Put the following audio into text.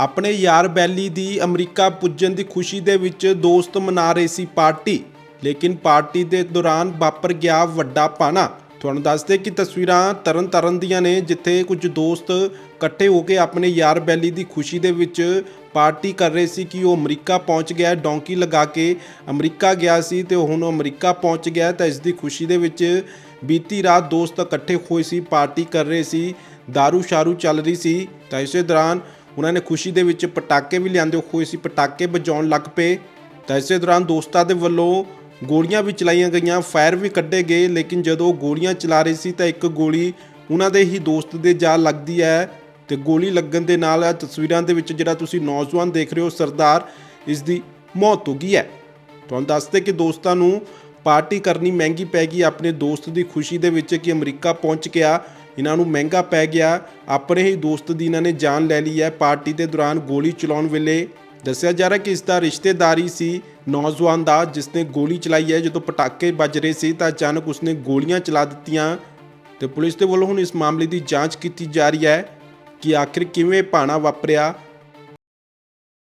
ਆਪਣੇ ਯਾਰ ਬੈਲੀ ਦੀ ਅਮਰੀਕਾ ਪੁੱਜਣ ਦੀ ਖੁਸ਼ੀ ਦੇ ਵਿੱਚ ਦੋਸਤ ਮਨਾ ਰਹੇ ਸੀ ਪਾਰਟੀ ਲੇਕਿਨ ਪਾਰਟੀ ਦੇ ਦੌਰਾਨ ਵਾਪਰ ਗਿਆ ਵੱਡਾ ਪਾਣਾ ਤੁਹਾਨੂੰ ਦੱਸਦੇ ਕਿ ਤਸਵੀਰਾਂ ਤਰਨ ਤਰਨ ਦੀਆਂ ਨੇ, ਜਿੱਥੇ ਕੁਝ ਦੋਸਤ ਇਕੱਠੇ ਹੋ ਕੇ ਆਪਣੇ ਯਾਰ ਬੈਲੀ ਦੀ ਖੁਸ਼ੀ ਦੇ ਵਿੱਚ ਪਾਰਟੀ ਕਰ ਰਹੇ ਸੀ ਕਿ ਉਹ ਅਮਰੀਕਾ ਪਹੁੰਚ ਗਿਆ ਹੈ। ਡੌਂਕੀ ਲਗਾ ਕੇ ਅਮਰੀਕਾ ਗਿਆ ਸੀ ਤੇ ਹੁਣ ਅਮਰੀਕਾ ਪਹੁੰਚ ਗਿਆ ਤਾਂ ਇਸ ਦੀ ਖੁਸ਼ੀ ਦੇ ਵਿੱਚ ਬੀਤੀ ਰਾਤ ਦੋਸਤ ਇਕੱਠੇ ਹੋਏ ਸੀ, ਪਾਰਟੀ ਕਰ ਰਹੇ ਸੀ दारू ਸ਼ਾਰੂ ਚੱਲ ਰਹੀ ਸੀ ਤਾਂ ਇਸੇ ਦੌਰਾਨ ਉਹਨਾਂ ਨੇ ਖੁਸ਼ੀ ਦੇ ਵਿੱਚ ਪਟਾਕੇ ਵੀ ਲਿਆਂਦੇ ਹੋਏ ਸੀ, ਪਟਾਕੇ ਵਜਾਉਣ ਲੱਗ ਪਏ। ਤਾਂ ਇਸੇ ਦੌਰਾਨ ਦੋਸਤਾਂ ਦੇ ਵੱਲੋਂ ਗੋਲੀਆਂ ਵੀ ਚਲਾਈਆਂ ਗਈਆਂ, ਫਾਇਰ ਵੀ ਕੱਢੇ ਗਏ, ਲੇਕਿਨ ਜਦੋਂ ਗੋਲੀਆਂ ਚਲਾ ਰਹੇ ਸੀ ਤਾਂ ਇੱਕ ਗੋਲੀ ਉਹਨਾਂ ਦੇ ਹੀ ਦੋਸਤ ਦੇ ਜਾ ਲੱਗਦੀ ਹੈ ਤੇ ਗੋਲੀ ਲੱਗਣ ਦੇ ਨਾਲ ਤਸਵੀਰਾਂ ਦੇ ਵਿੱਚ ਜਿਹੜਾ ਤੁਸੀਂ ਨੌਜਵਾਨ ਦੇਖ ਰਹੇ ਹੋ, ਸਰਦਾਰ, ਇਸ ਦੀ ਮੌਤ ਹੋ ਗਈ ਹੈ। ਤੁਹਾਨੂੰ ਦੱਸਦੇ ਕਿ ਦੋਸਤਾਂ ਨੂੰ ਪਾਰਟੀ ਕਰਨੀ ਮਹਿੰਗੀ ਪੈ ਗਈ, ਆਪਣੇ ਦੋਸਤ ਦੀ ਖੁਸ਼ੀ ਦੇ ਵਿੱਚ ਕਿ ਅਮਰੀਕਾ ਪਹੁੰਚ ਗਿਆ। ਇਹਨਾਂ ਨੂੰ ਮਹਿੰਗਾ ਪੈ ਗਿਆ। ਆਪਣੇ ਹੀ ਦੋਸਤ ਦੀ ਇਹਨਾਂ ਨੇ ਜਾਨ ਲੈ ਲਈ ਹੈ। ਪਾਰਟੀ ਦੇ ਦੌਰਾਨ ਗੋਲੀ ਚਲਾਉਣ ਵੇਲੇ ਦੱਸਿਆ ਜਾ ਰਿਹਾ ਕਿ ਇਸ ਦਾ ਰਿਸ਼ਤੇਦਾਰੀ ਸੀ, ਨੌਜਵਾਨ ਦਾ ਜਿਸ ਨੇ ਗੋਲੀ ਚਲਾਈ ਹੈ। ਜਦੋਂ ਪਟਾਕੇ ਵੱਜ ਰਹੇ ਸੀ ਤਾਂ ਅਚਾਨਕ ਉਸਨੇ ਗੋਲੀਆਂ ਚਲਾ ਦਿੱਤੀਆਂ ਤੇ ਪੁਲਿਸ ਦੇ ਵੱਲੋਂ ਹੁਣ ਇਸ ਮਾਮਲੇ ਦੀ ਜਾਂਚ ਕੀਤੀ ਜਾ ਰਹੀ ਹੈ ਕਿ ਆਖਿਰ ਕਿਵੇਂ ਭਾਣਾ ਵਾਪਰਿਆ।